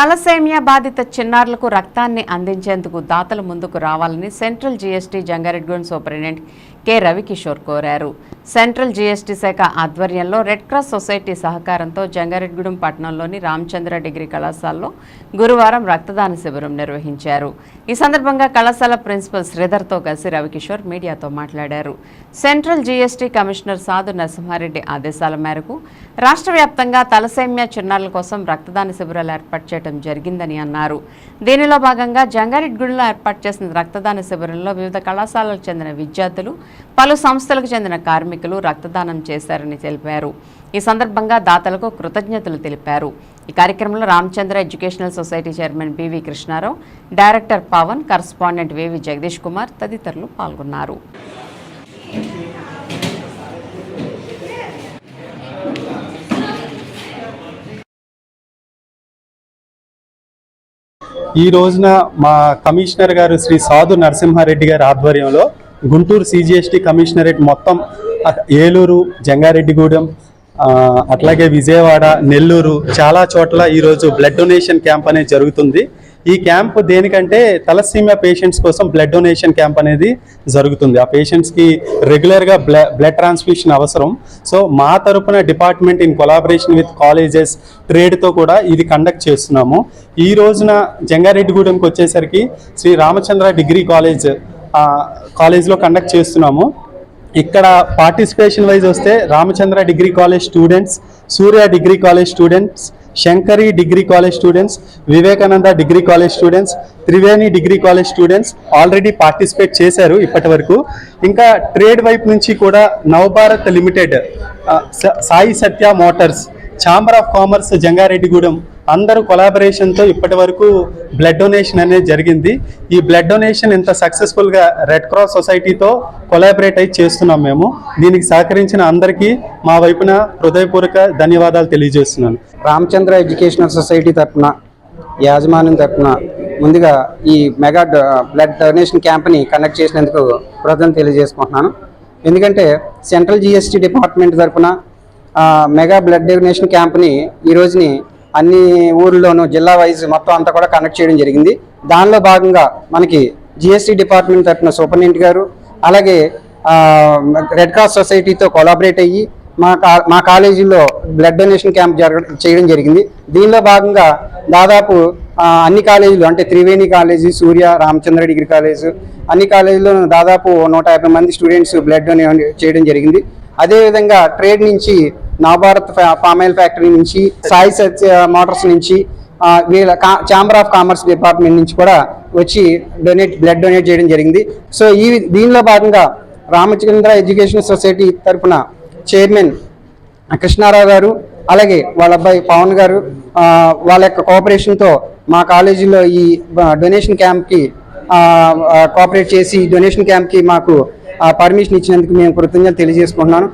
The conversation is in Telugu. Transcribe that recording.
తలసేమియా బాధిత చిన్నారులకు రక్తాన్ని అందించేందుకు దాతలు ముందుకు రావాలని central GST Jangareddygudem superintendent K Ravikishore కోరారు. సెంట్రల్ జీఎస్టీ శాఖ ఆధ్వర్యంలో రెడ్ క్రాస్ సొసైటీ సహకారంతో జంగారెడ్గూడెం పట్టణంలోని రామచంద్ర డిగ్రీ కళాశాలలో గురువారం రక్తదాన శిబిరం నిర్వహించారు. ఈ సందర్భంగా కళాశాల ప్రిన్సిపల్ శ్రీధర్తో కలిసి రవికిషోర్ మీడియాతో మాట్లాడారు. సెంట్రల్ జీఎస్టీ కమిషనర్ సాధు నరసింహారెడ్డి ఆదేశాల మేరకు రాష్ట్ర వ్యాప్తంగా తలసేమ్య చిన్నారుల కోసం రక్తదాన శిబిరాలు ఏర్పాటు చేయడం జరిగిందని అన్నారు. దీనిలో భాగంగా జంగారెడ్గూడెంలో ఏర్పాటు చేసిన రక్తదాన శిబిరంలో వివిధ కళాశాలకు చెందిన విద్యార్థులు పలు సంస్థలకు చెందిన కార్మికులు రక్తదానం చేశారని తెలిపారు. ఈ సందర్భంగా దాతలకు కృతజ్ఞతలు తెలిపారు. ఈ కార్యక్రమంలో Ramachandra educational society chairman BV Krishnarao director Pavan correspondent VV Jagadish Kumar తదితరులు పాల్గొన్నారు. ఈ రోజున మా కమిషనర్ గారు శ్రీ సాధు నరసింహారెడ్డి గారి ఆధ్వర్యంలో గుంటూరు సిజిఎస్టి కమిషనరేట్ మొత్తం ఏలూరు జంగారెడ్డిగూడెం అట్లాగే విజయవాడ నెల్లూరు చాలా చోట్ల ఈరోజు బ్లడ్ డొనేషన్ క్యాంప్ అనేది జరుగుతుంది. ఈ క్యాంప్ దేనికంటే తలసీమియా పేషెంట్స్ కోసం బ్లడ్ డొనేషన్ క్యాంప్ అనేది జరుగుతుంది. ఆ పేషెంట్స్కి రెగ్యులర్గా బ్లడ్ ట్రాన్స్ఫ్యూషన్ అవసరం. సో మా తరపున department in collaboration with colleges ట్రేడ్తో కూడా ఇది కండక్ట్ చేస్తున్నాము. ఈ రోజున జంగారెడ్డిగూడెంకి వచ్చేసరికి Shri Ramachandra degree college college conduct చేస్తున్నాము. ఇక్కడ పార్టిసిపేషన్ వైజ్ వస్తే Ramachandra degree college students Surya degree college students Shankari degree college students Vivekananda degree college students Triveni degree college students already participate చేశారు ఇప్పటి వరకు ఇంకా ట్రేడ్ వైపు నుంచి కూడా నవభారత్ లిమిటెడ్ స- Sai Satya motors chamber of commerce Jangareddygudem అందరూ కొలాబరేషన్తో ఇప్పటి వరకు బ్లడ్ డొనేషన్ అనేది జరిగింది. ఈ బ్లడ్ డొనేషన్ ఇంత సక్సెస్ఫుల్గా రెడ్ క్రాస్ సొసైటీతో కొలాబరేట్ అయి చేస్తున్నాం మేము. దీనికి సహకరించిన అందరికీ మా వైపున హృదయపూర్వక ధన్యవాదాలు తెలియజేస్తున్నాను. రామచంద్ర ఎడ్యుకేషనల్ సొసైటీ తరఫున యాజమాన్యం తరఫున ముందుగా ఈ మెగా బ్లడ్ డొనేషన్ క్యాంప్ని కండక్ట్ చేసినందుకు కృతజ్ఞతలు తెలియజేసుకుంటున్నాను. ఎందుకంటే సెంట్రల్ జిఎస్టీ డిపార్ట్మెంట్ తరఫున మెగా బ్లడ్ డొనేషన్ క్యాంప్ని ఈ రోజుని అన్ని ఊర్లోనూ జిల్లా వైజ్ మొత్తం అంతా కూడా కనెక్ట్ చేయడం జరిగింది. దానిలో భాగంగా మనకి జిఎస్టీ డిపార్ట్మెంట్ తరఫున సూపరింటెండెంట్ గారు అలాగే రెడ్ క్రాస్ సొసైటీతో కొలాబరేట్ అయ్యి మా కా- మా కాలేజీలో బ్లడ్ డొనేషన్ క్యాంప్ జరగ చేయడం జరిగింది. దీనిలో భాగంగా దాదాపు అన్ని కాలేజీలు అంటే Triveni college Surya Ramachandra degree college అన్ని కాలేజీలో దాదాపు నూట యాభై మంది స్టూడెంట్స్ బ్లడ్ డొనేట్ చేయడం జరిగింది. అదేవిధంగా ట్రేడ్ నుంచి నవభారత్ ఫా- ఫ్యాక్టరీ నుంచి సాయి సత్య మోటార్స్ నుంచి వీళ్ళ ఛాంబర్ ఆఫ్ కామర్స్ డిపార్ట్మెంట్ నుంచి కూడా వచ్చి డొనేట్ బ్లడ్ డొనేట్ చేయడం జరిగింది. సో ఈ దీనిలో భాగంగా రామచంద్ర ఎడ్యుకేషన్ సొసైటీ తరఫున చైర్మన్ కృష్ణారావు గారు అలాగే వాళ్ళ అబ్బాయి పవన్ గారు వాళ్ళ యొక్క కోఆపరేషన్తో మా కాలేజీలో ఈ డొనేషన్ క్యాంప్కి కోఆపరేట్ చేసి డొనేషన్ క్యాంప్కి మాకు పర్మిషన్ ఇచ్చినందుకు మేము కృతజ్ఞతలు తెలియజేసుకుంటున్నాను.